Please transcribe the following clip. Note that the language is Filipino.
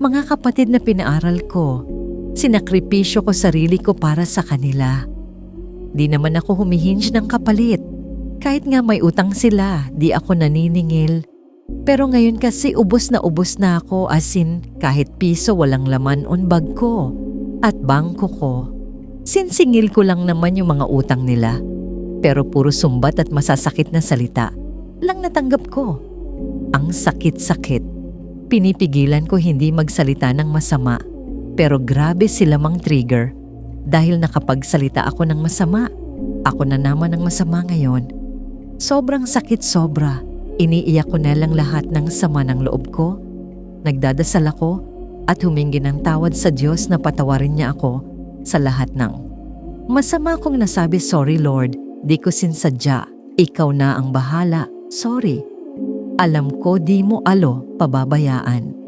Mga kapatid na pinaaral ko, sinakripisyo ko sarili ko para sa kanila. Di naman ako humihinge ng kapalit. Kahit nga may utang sila, di ako naniningil. Pero ngayon kasi ubos na ubos na ako as in kahit piso walang laman on bag ko at bangko ko. Sinsingil ko lang naman yung mga utang nila. Pero puro sumbat at masasakit na salita lang natanggap ko. Ang sakit-sakit. Pinipigilan ko hindi magsalita ng masama. Pero grabe sila mang trigger. Dahil nakapagsalita ako ng masama. Ako na naman ang masama ngayon. Sobrang sakit sobra. Iniiyak ko na lang lahat ng sama ng loob ko. Nagdadasal ako at humingi ng tawad sa Diyos na patawarin niya ako sa lahat ng. Masama kong nasabi sorry Lord, di ko sinsadya. Ikaw na ang bahala. Sorry. Alam ko di mo alo pababayaan.